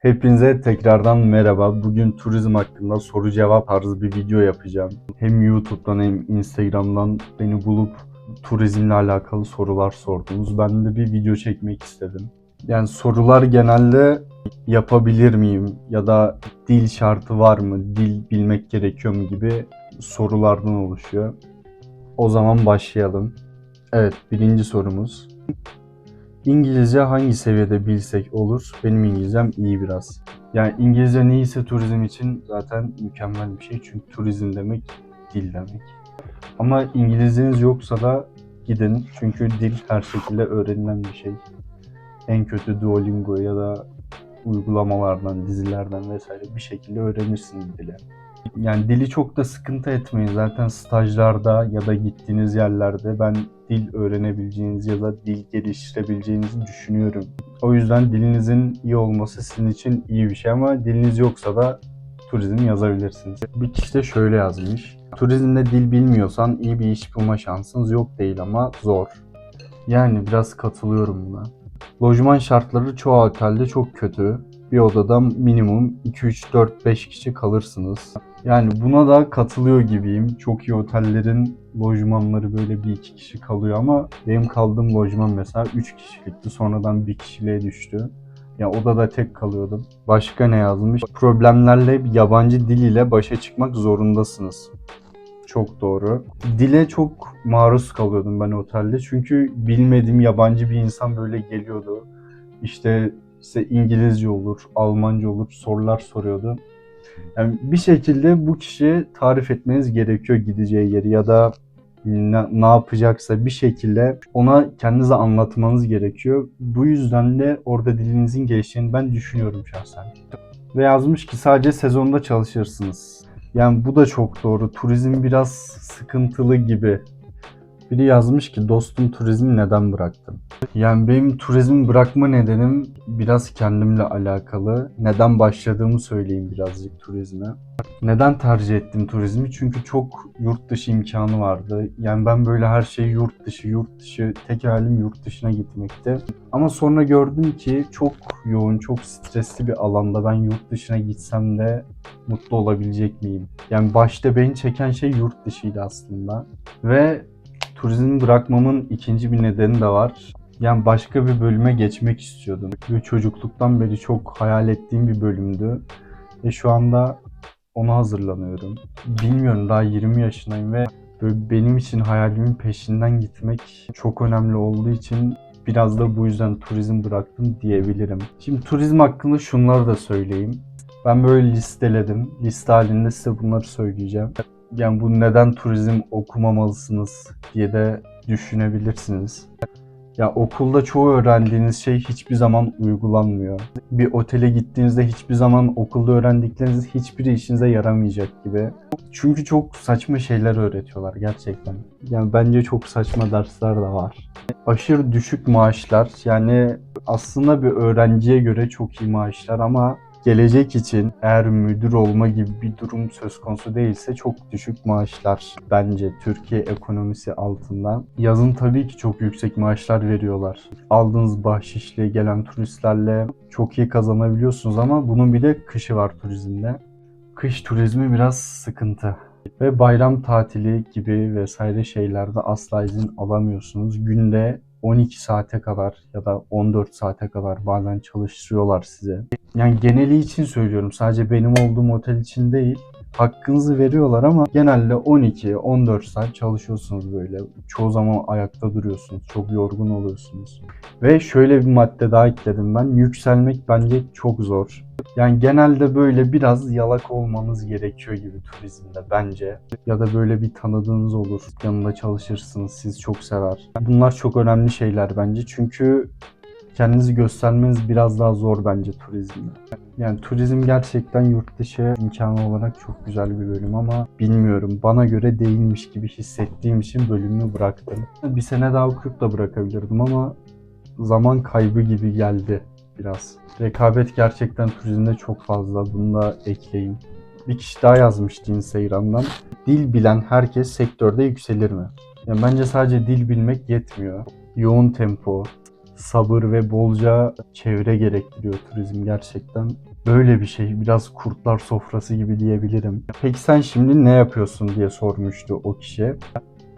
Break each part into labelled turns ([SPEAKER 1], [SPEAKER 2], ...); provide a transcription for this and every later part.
[SPEAKER 1] Hepinize tekrardan merhaba. Bugün turizm hakkında soru cevap tarzı bir video yapacağım. Hem YouTube'dan hem Instagram'dan beni bulup turizmle alakalı sorular sordunuz. Ben de bir video çekmek istedim. Yani sorular genelde yapabilir miyim ya da dil şartı var mı, dil bilmek gerekiyor mu gibi sorulardan oluşuyor. O zaman başlayalım. Evet, birinci sorumuz. İngilizce hangi seviyede bilsek olur? Benim İngilizcem iyi biraz. Yani İngilizce neyse turizm için zaten mükemmel bir şey. Çünkü turizm demek dil demek. Ama İngilizceniz yoksa da gidin. Çünkü dil her şekilde öğrenilen bir şey. En kötü Duolingo ya da uygulamalardan, dizilerden vesaire bir şekilde öğrenirsiniz dili. Yani dili çok da sıkıntı etmeyin. Zaten stajlarda ya da gittiğiniz yerlerde ben dil öğrenebileceğinizi ya da dil geliştirebileceğinizi düşünüyorum. O yüzden dilinizin iyi olması sizin için iyi bir şey ama diliniz yoksa da turizm yazabilirsiniz. Bir kişi de şöyle yazmış. Turizmde dil bilmiyorsan iyi bir iş bulma şansınız yok değil ama zor. Yani biraz katılıyorum buna. Lojman şartları çoğu otelde çok kötü. Bir odada minimum 2 3 4 5 kişi kalırsınız. Yani buna da katılıyor gibiyim. Çok iyi otellerin lojmanları böyle bir iki kişi kalıyor ama benim kaldığım lojman mesela 3 kişilikti. Sonradan bir kişiliğe düştü. Ya odada tek kalıyordum. Başka ne yazmış? Problemlerle yabancı dil ile başa çıkmak zorundasınız. Çok doğru. Dile çok maruz kalıyordum ben otelde. Çünkü bilmediğim yabancı bir insan böyle geliyordu. İşte işte İngilizce olur, Almanca olur sorular soruyordu. Yani bir şekilde bu kişiye tarif etmeniz gerekiyor gideceği yeri ya da ne, ne yapacaksa bir şekilde ona kendinize anlatmanız gerekiyor. Bu yüzden de orada dilinizin geliştiğini ben düşünüyorum şahsen. Ve yazmış ki sadece sezonda çalışırsınız. Yani bu da çok doğru. Turizm biraz sıkıntılı gibi. Biri yazmış ki dostum turizmi neden bıraktın? Yani benim turizmi bırakma nedenim biraz kendimle alakalı. Neden başladığımı söyleyeyim birazcık turizme. Neden tercih ettim turizmi? Çünkü çok yurt dışı imkanı vardı. Yani ben böyle her şey yurt dışı, yurt dışı, tek halim yurt dışına gitmekti. Ama sonra gördüm ki çok yoğun, çok stresli bir alanda ben yurt dışına gitsem de mutlu olabilecek miyim? Yani başta beni çeken şey yurt dışıydı aslında. Ve turizmi bırakmamın ikinci bir nedeni de var. Yani başka bir bölüme geçmek istiyordum. Ve çocukluktan beri çok hayal ettiğim bir bölümdü. Ve şu anda ona hazırlanıyorum. Bilmiyorum daha 20 yaşındayım ve böyle benim için hayalimin peşinden gitmek çok önemli olduğu için biraz da bu yüzden turizm bıraktım diyebilirim. Şimdi turizm hakkında şunları da söyleyeyim. Ben böyle listeledim. Liste halinde size bunları söyleyeceğim. Yani bu neden turizm okumamalısınız diye de düşünebilirsiniz. Ya okulda çoğu öğrendiğiniz şey hiçbir zaman uygulanmıyor. Bir otele gittiğinizde hiçbir zaman okulda öğrendikleriniz hiçbiri işinize yaramayacak gibi. Çünkü çok saçma şeyler öğretiyorlar gerçekten. Yani bence çok saçma dersler de var. Aşırı düşük maaşlar yani aslında bir öğrenciye göre çok iyi maaşlar ama gelecek için eğer müdür olma gibi bir durum söz konusu değilse çok düşük maaşlar bence Türkiye ekonomisi altında. Yazın tabii ki çok yüksek maaşlar veriyorlar. Aldığınız bahşişle gelen turistlerle çok iyi kazanabiliyorsunuz ama bunun bir de kışı var turizmde. Kış turizmi biraz sıkıntı. Ve bayram tatili gibi vesaire şeylerde asla izin alamıyorsunuz. Günde 12 saate kadar ya da 14 saate kadar bazen çalıştırıyorlar size. Yani geneli için söylüyorum. Sadece benim olduğum otel için değil. Hakkınızı veriyorlar ama genelde 12-14 saat çalışıyorsunuz böyle. Çoğu zaman ayakta duruyorsunuz. Çok yorgun oluyorsunuz. Ve şöyle bir madde daha ekledim ben. Yükselmek bence çok zor. Yani genelde böyle biraz yalak olmanız gerekiyor gibi turizmde bence. Ya da böyle bir tanıdığınız olur. Yanında çalışırsınız. Siz çok sever. Bunlar çok önemli şeyler bence. Çünkü kendinizi göstermeniz biraz daha zor bence turizmde. Yani turizm gerçekten yurt dışı imkanı olarak çok güzel bir bölüm ama bilmiyorum bana göre değilmiş gibi hissettiğim için bölümü bıraktım. Bir sene daha okuyup da bırakabilirdim ama zaman kaybı gibi geldi biraz. Rekabet gerçekten turizmde çok fazla. Bunu da ekleyin. Bir kişi daha yazmıştı Instagram'dan. Dil bilen herkes sektörde yükselir mi? Yani bence sadece dil bilmek yetmiyor. Yoğun tempo, sabır ve bolca çevre gerektiriyor turizm gerçekten. Böyle bir şey. Biraz kurtlar sofrası gibi diyebilirim. Peki sen şimdi ne yapıyorsun diye sormuştu o kişi.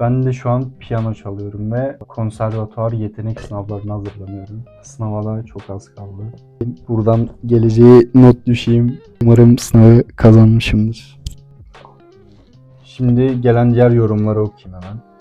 [SPEAKER 1] Ben de şu an piyano çalıyorum ve konservatuar yetenek sınavlarına hazırlanıyorum. Sınava çok az kaldı. Buradan geleceği not düşeyim. Umarım sınavı kazanmışımdır. Şimdi gelen diğer yorumları okuyayım hemen.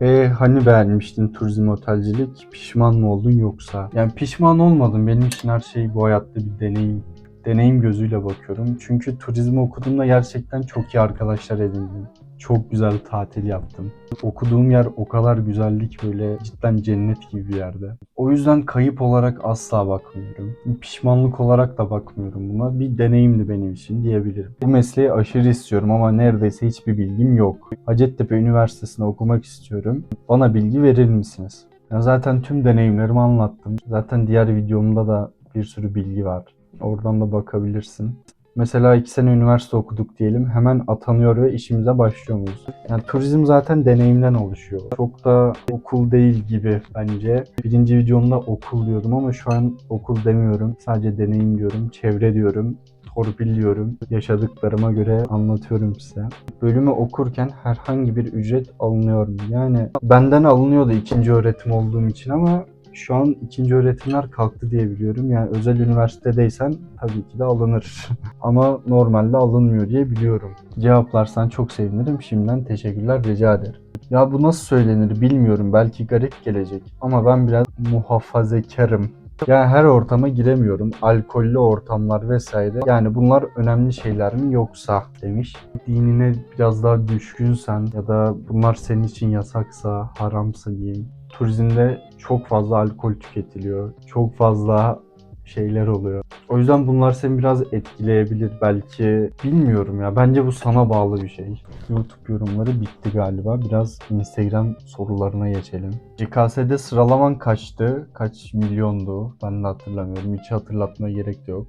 [SPEAKER 1] E hani beğenmiştin turizm otelcilik pişman mı oldun yoksa? Yani pişman olmadım. Benim için her şey bu hayatta bir deneyim. Deneyim gözüyle bakıyorum. Çünkü turizm okuduğumda gerçekten çok iyi arkadaşlar edindim. Çok güzel tatil yaptım. Okuduğum yer o kadar güzeldi ki böyle cidden cennet gibi bir yerde. O yüzden kayıp olarak asla bakmıyorum. Pişmanlık olarak da bakmıyorum buna. Bir deneyimdi benim için diyebilirim. Bu mesleği aşırı istiyorum ama neredeyse hiçbir bilgim yok. Hacettepe Üniversitesi'nde okumak istiyorum. Bana bilgi verir misiniz? Ya zaten tüm deneyimlerimi anlattım. Zaten diğer videomda da bir sürü bilgi var. Oradan da bakabilirsin. Mesela iki sene üniversite okuduk diyelim. Hemen atanıyor ve işimize başlıyor muyuz? Yani turizm zaten deneyimden oluşuyor. Çok da okul değil gibi bence. Birinci videomda okul diyordum ama şu an okul demiyorum. Sadece deneyim diyorum, çevre diyorum, torpil diyorum. Yaşadıklarıma göre anlatıyorum size. Bölümü okurken herhangi bir ücret alınıyor mu? Yani benden alınıyordu ikinci öğretim olduğum için ama şu an ikinci öğretimler kalktı diye biliyorum. Yani özel üniversitedeysen tabii ki de alınır. Ama normalde alınmıyor diye biliyorum. Cevaplarsan çok sevinirim. Şimdiden teşekkürler rica ederim. Ya bu nasıl söylenir bilmiyorum. Belki garip gelecek. Ama ben biraz muhafazekarım. Yani her ortama giremiyorum. Alkollü ortamlar vesaire. Yani bunlar önemli şeyler mi yoksa demiş. Dinine biraz daha düşkünsen ya da bunlar senin için yasaksa, haramsa diyeyim. Turizmde çok fazla alkol tüketiliyor. Çok fazla şeyler oluyor. O yüzden bunlar seni biraz etkileyebilir belki. Bilmiyorum ya. Bence bu sana bağlı bir şey. YouTube yorumları bitti galiba. Biraz Instagram sorularına geçelim. CKS'de sıralaman kaçtı? Kaç milyondu? Ben de hatırlamıyorum. Hiç hatırlatmaya gerek yok.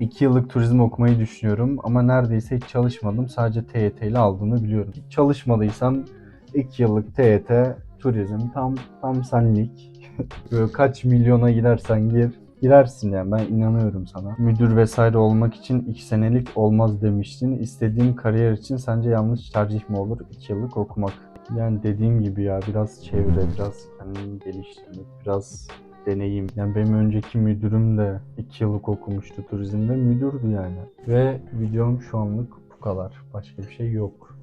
[SPEAKER 1] 2 yıllık turizm okumayı düşünüyorum ama neredeyse hiç çalışmadım. Sadece TYT ile aldığını biliyorum. Hiç çalışmadıysam 2 yıllık TYT turizm tam tam senlik. Böyle kaç milyona girersen gir girersin yani ben inanıyorum sana. Müdür vesaire olmak için 2 senelik olmaz demiştin. İstediğin kariyer için sence yanlış tercih mi olur 2 yıllık okumak? Yani dediğim gibi ya biraz çevre, biraz kendini geliştirmek, biraz deneyim. Yani benim önceki müdürüm de 2 yıllık okumuştu turizmde müdürdü yani. Ve videom şu anlık bu kadar. Başka bir şey yok.